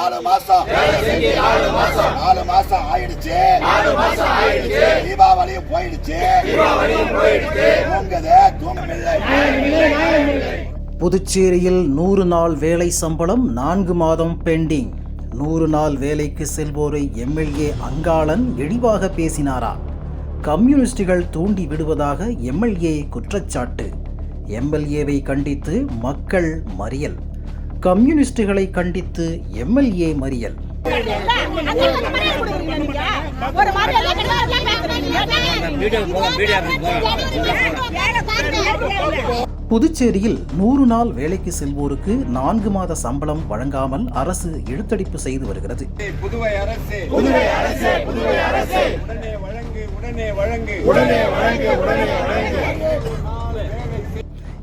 நாலு மாசம். நாலு மாசம் ஆயிடுச்சு. தீபாவளியும் போயிடுச்சு. தூங்குது தூங்கமில்லை புதுச்சேரியில் நூறு நாள் வேலை சம்பளம் நான்கு மாதம் பெண்டிங். நூறு நாள் வேலைக்கு செல்வோரை எம்எல்ஏ அங்காளன் இழிவாக பேசினாரா? கம்யூனிஸ்டுகள் தூண்டி விடுவதாக எம்எல்ஏ குற்றச்சாட்டு. எம்எல்ஏவை கண்டித்து மக்கள் மறியல். கம்யூனிஸ்டுகளை கண்டித்து எம்எல்ஏ மறியல். புதுச்சேரியில் நூறு நாள் வேலைக்கு செல்வோருக்கு நான்கு மாத சம்பளம் வழங்காமல் அரசு இழுத்தடிப்பு செய்து வருகிறது. புதுவை அரசு புதுவை அரசு. புதுவை அரசு உடனே வழங்கு உடனே வழங்கு உடனே வழங்கு உடனே வழங்கு.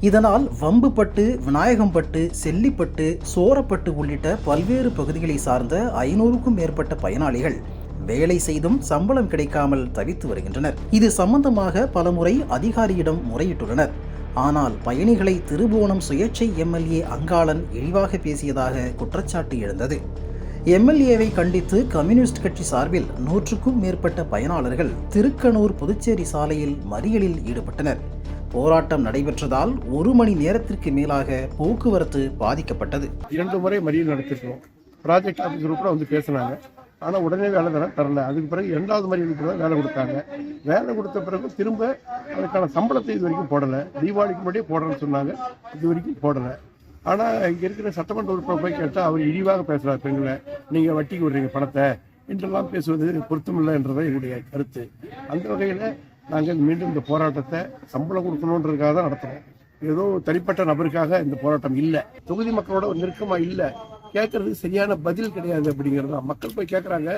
இதனால் வம்புப்பட்டு விநாயகம்பட்டு செல்லிப்பட்டு சோரப்பட்டு உள்ளிட்ட பல்வேறு பகுதிகளை சார்ந்த ஐநூறுக்கும் மேற்பட்ட பயனாளிகள் வேலை செய்தும் சம்பளம் கிடைக்காமல் தவித்து வருகின்றனர். இது சம்பந்தமாக பலமுறை அதிகாரியிடம் முறையிட்டுள்ளனர். ஆனால் பயணிகளை திருபுவனம் சுயேட்சை எம்எல்ஏ அங்காளன் இழிவாக பேசியதாக குற்றச்சாட்டு எழுந்தது. எம்எல்ஏவை கண்டித்து கம்யூனிஸ்ட் கட்சி சார்பில் நூற்றுக்கும் மேற்பட்ட பயனாளர்கள் திருக்கனூர் புதுச்சேரி சாலையில் மறியலில் ஈடுபட்டனர். போராட்டம் நடைபெற்றதால் ஒரு மணி நேரத்திற்கு மேலாக போக்குவரத்து பாதிக்கப்பட்டது. இரண்டு முறை மறியல் நடத்திருக்கோம் ப்ராஜெக்ட் ஆஃபீஸர் கூட வந்து பேசினாங்க. ஆனால் உடனே வேலை தர தரல. அதுக்கு பிறகு இரண்டாவது மறியலுக்கு தான் வேலை கொடுத்தாங்க. வேலை கொடுத்த பிறகு திரும்ப அதுக்கான சம்பளத்தை இது வரைக்கும் போடலை. தீபாவளிக்கு முன்னாடியே போடுறேன்னு சொன்னாங்க. இது வரைக்கும் போடலை. ஆனால் இங்கே இருக்கிற சட்டமன்ற உறுப்பினர் போய் கேட்டால் அவர் இழிவாக பேசுகிறார் பெண்களை. நீங்கள் வட்டிக்கு விடுறீங்க பணத்தை. என்றெல்லாம் பேசுவது பொருத்தமில்லை என்றதான் என்னுடைய கருத்து. அந்த வகையில் நாங்கள் மீண்டும் இந்த போராட்டத்தை சம்பளம் கொடுக்கணுன்றதுக்காக தான் நடத்துகிறோம் ஏதோ தனிப்பட்ட நபருக்காக இந்த போராட்டம் இல்லை. தொகுதி மக்களோட நெருக்கமாக இல்லை. கேட்கறது சரியான பதில் கிடையாது அப்படிங்கிறது தான். மக்கள் போய் கேட்குறாங்க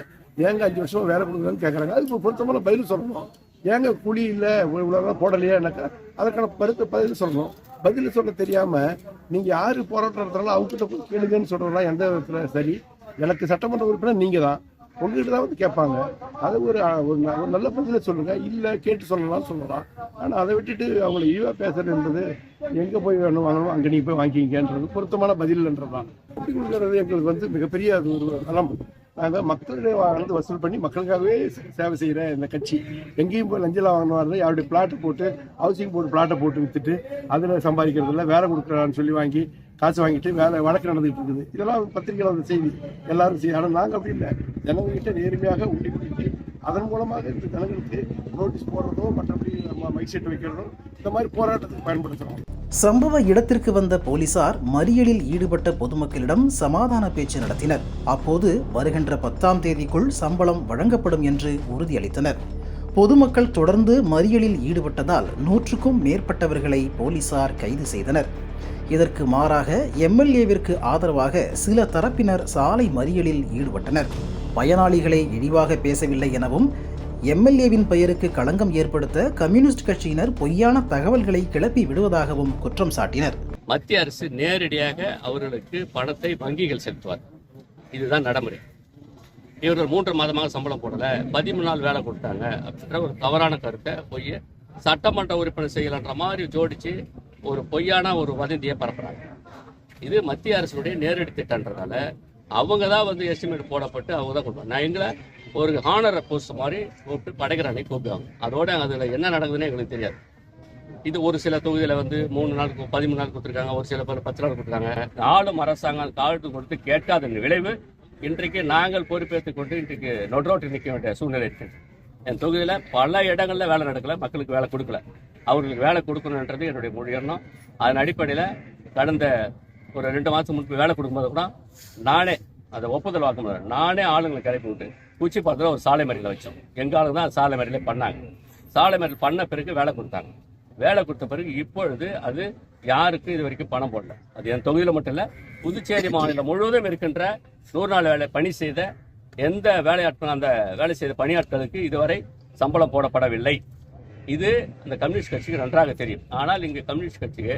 ஏங்க அஞ்சு வருஷமா வேலை கொடுக்குறான்னு கேட்குறாங்க அதுக்கு பொருத்தமான பதில் சொல்லணும். ஏங்க கூலி இல்லை இவ்வளோ போடலையானாக்கா அதற்கான பருத்த பதில் சொல்லணும். பதில் சொல்ல தெரியாமல் நீங்கள் யார் போராட்டம் நடத்துறாங்களோ அவங்ககிட்ட கேளுங்கன்னு சொல்றதெல்லாம் எந்த விதத்தில் சரி? எனக்கு சட்டமன்ற உறுப்பினர் நீங்கள் தான் உங்ககிட்ட தான் வந்து கேட்பாங்க. அதை ஒரு ஒரு ஒரு நல்ல பதில சொல்லுங்க. இல்லை கேட்டு சொல்லலாம் சொல்லலாம் ஆனால் அதை விட்டுட்டு அவங்கள ஈவா பேசுறதுன்றது எங்கே போய் வேணும் வாங்கணும் அங்கே நீ போய் வாங்கிக்கிங்கன்றது பொருத்தமான பதில்ன்றதுதான் அப்படி கொடுக்கறது எங்களுக்கு வந்து மிகப்பெரிய அது ஒரு நலம் நாங்கள் மக்களுடைய வந்து வசூல் பண்ணி மக்களுக்காகவே சே- சேவை செய்கிற இந்த கட்சி. எங்கேயும் போய் லஞ்சலாம் வாங்கணும் அவருடைய பிளாட்டை போட்டு ஹவுசிங் போர்டு பிளாட்டை போட்டு வித்துட்டு அதில் சம்பாதிக்கிறது இல்லை வேலை கொடுக்குறான்னு சொல்லி வாங்கி காசு வாங்கிட்டு வேலை வழக்கு நடந்துகிட்டு இருக்குது. இதெல்லாம் பத்திரிகையில் அந்த செய்தி. எல்லாரும் செய்யும் ஆனால் நாங்கள் அப்படி இல்லை. ஜனங்கள்கிட்ட நேர்மையாக உண்டி பிடித்து அதன் மூலமாக இந்த ஜனங்களுக்கு நோட்டீஸ் போடுறதோ மற்றபடி நம்ம மைக் செட் வைக்கிறதோ இந்த மாதிரி போராட்டத்துக்கு பயன்படுத்துகிறோம் சம்பவ இடத்திற்கு வந்த போலீசார் மறியலில் ஈடுபட்ட பொதுமக்களிடம் சமாதான பேச்சு நடத்தினர். அப்போது வருகின்ற பத்தாம் தேதிக்குள் சம்பளம் வழங்கப்படும் என்று உறுதியளித்தனர். பொதுமக்கள் தொடர்ந்து மறியலில் ஈடுபட்டதால் நூற்றுக்கும் மேற்பட்டவர்களை போலீசார் கைது செய்தனர். இதற்கு மாறாக எம்எல்ஏவிற்கு ஆதரவாக சில தரப்பினர் சாலை மறியலில் ஈடுபட்டனர். பயனாளிகளை இழிவாக பேசவில்லை எனவும் எம்எல்ஏவின் பெயருக்கு களங்கம் ஏற்படுத்த கம்யூனிஸ்ட் கட்சியினர் பொய்யான தகவல்களை கிளப்பி விடுவதாகவும் குற்றம் சாட்டினர். மத்திய அரசு நேரடியாக அவர்களுக்கு பணத்தை வங்கிகள் செலுத்துவார். இதுதான் நடைமுறை. இவர்கள் மூன்று மாதமாக சம்பளம் போடல பதிமூணு நாள் வேலை கொடுத்தாங்க அப்படின்ற ஒரு தவறான கருத்தை பொய் சட்டமன்ற உறுப்பினர் செய்யலன்ற மாதிரி ஜோடிச்சு ஒரு பொய்யான ஒரு வதந்தியை பரப்புறாங்க. இது மத்திய அரசுடைய நேரடி திட்டன்றதால அவங்க தான் வந்து எஸ்டிமேட் போடப்பட்டு அவங்க தான் கொடுப்பாங்க. நான் எங்களை ஒரு ஹானர் போஸ்ட் மாதிரி கூப்பிட்டு படைக்கிறானே கூப்பிடுவாங்க. அதோட அதில் என்ன நடக்குதுன்னு எங்களுக்கு தெரியாது. இது ஒரு சில தொகுதியில் வந்து மூணு நாளுக்கு பதிமூணு நாள் கொடுத்துருக்காங்க. ஒரு சில பேர் பத்து நாள் கொடுத்துருக்காங்க. ஆளும் அரசாங்கம் காலத்து கொடுத்து கேட்காத விளைவு இன்றைக்கு நாங்கள் பொறுப்பேற்றுக் கொண்டு இன்றைக்கு நொட்ரோட்டு நிற்க வேண்டிய சூழ்நிலை இருக்கு. என் தொகுதியில் பல இடங்களில் வேலை நடக்கல மக்களுக்கு வேலை கொடுக்கல. அவர்களுக்கு வேலை கொடுக்கணுன்றது என்னுடைய மொழி எண்ணம். அதன் அடிப்படையில் கடந்த ஒரு ரெண்டு மாதம் முன்பு வேலை கொடுக்கும்போது கூட நானே அதை ஒப்புதல் வாக்குமூலம் நானே ஆளுங்களை கிளப்பி விட்டு குச்சி பாத்திரம் ஒரு சாலை மறியல வச்சோம். எங்க ஆளுங்க தான் சாலை மறியலே பண்ணாங்க. சாலை மறியல் பண்ண பிறகு வேலை கொடுத்தாங்க. வேலை கொடுத்த பிறகு இப்பொழுது அது யாருக்கும் இது வரைக்கும் பணம் போடல. அது என் தொகுதியில் மட்டும் இல்லை புதுச்சேரி மாநிலம் முழுவதும் இருக்கின்ற நூறு நாள் வேலை பணி செய்த எந்த வேலையாட்கள் அந்த வேலை செய்த பணியாட்களுக்கு இதுவரை சம்பளம் போடப்படவில்லை. இது அந்த கம்யூனிஸ்ட் கட்சிக்கு நன்றாக தெரியும். ஆனால் இங்கே கம்யூனிஸ்ட் கட்சிக்கு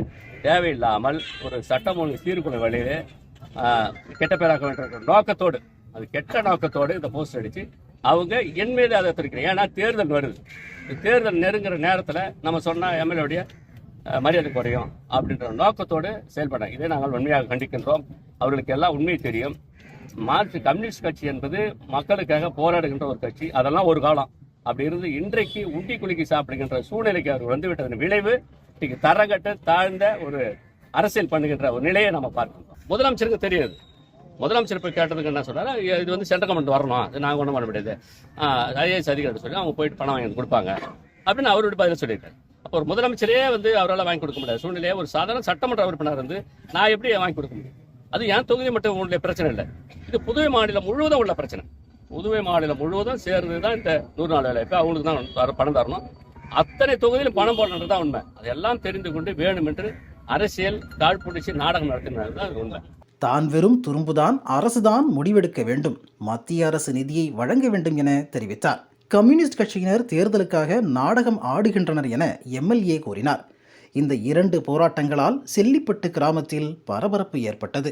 தேவையில்லாமல் ஒரு சட்டம் ஒழுங்கு சீர்குலை வழியிலே கெட்ட பேராக்க வேண்டிய நோக்கத்தோடு அது கெட்ட நோக்கத்தோடு இந்த போஸ்ட் அடிச்சு அவங்க என் மீது அதை தெரிவிக்கிறேன் ஏன்னா தேர்தல் வருது. தேர்தல் நெருங்குற நேரத்தில் நம்ம சொன்ன எம்எல்ஏடைய மரியாதை குறையும் அப்படின்ற நோக்கத்தோடு செயல்படுறாங்க இதை நாங்கள் உண்மையாக கண்டிக்கின்றோம். அவர்களுக்கு எல்லாம் உண்மை தெரியும். மார்க்சி கம்யூனிஸ்ட் கட்சி என்பது மக்களுக்காக போராடுகின்ற ஒரு கட்சி. அதெல்லாம் ஒரு காலம். அப்படி இருந்து இன்றைக்கு உண்டி குலுக்கி சாப்பிடுகின்ற சூழ்நிலைக்கு அவர் வந்துவிட்டதன் விளைவு இன்னைக்கு தரங்கட்டு தாழ்ந்த ஒரு அரசியல் பண்ணுகின்ற ஒரு நிலையை நம்ம பார்க்கணும் முதலமைச்சருக்கு தெரியாது. முதலமைச்சர் போய் கேட்டதுக்கு என்ன சொல்றாரு? இது வந்து சென்ட்ரல் கவர்மெண்ட் வரணும். இது நாங்கள் ஒன்றும் பண்ண முடியாது. ஐஏஎஸ் அதிகாரி சொல்லி அவங்க போயிட்டு பணம் வாங்கி கொடுப்பாங்க. அப்படின்னு அவருடைய பதில் சொல்லியிருக்காரு அப்போ ஒரு முதலமைச்சரே வந்து அவரால் வாங்கி கொடுக்க முடியாது சூழ்நிலையே ஒரு சாதாரண சட்டமன்ற உறுப்பினர் வந்து நான் எப்படி வாங்கி கொடுக்க முடியும்? அது என் தொகுதி மட்டும் உள்ள பிரச்சனை இல்லை. இது புதுவை மாநிலம் முழுவதும் உள்ள பிரச்சனை. புதுவை மாநிலம் முழுவதும் சேர்ந்து தான் இந்த நூறு நாள் வேலை இப்போ அவங்களுக்கு தான் பணம் தரணும். அத்தனை தொகுதியிலும் பணம் போடணுன்றது தான் உண்மை. அதெல்லாம் தெரிந்து கொண்டு வேணும் என்று அரசியல் தாழ்ப்புடிச்சு நாடகம் நடத்தினது தான் உண்மை. தான் வெறும் துரும்புதான் அரசுதான் முடிவெடுக்க வேண்டும். மத்திய அரசு நிதியை வழங்க வேண்டும் என தெரிவித்தார். கம்யூனிஸ்ட் கட்சியினர் தேர்தலுக்காக நாடகம் ஆடுகின்றனர் என எம்எல்ஏ கூறினார். இந்த இரண்டு போராட்டங்களால் செல்லிப்பட்டு கிராமத்தில் பரபரப்பு ஏற்பட்டது.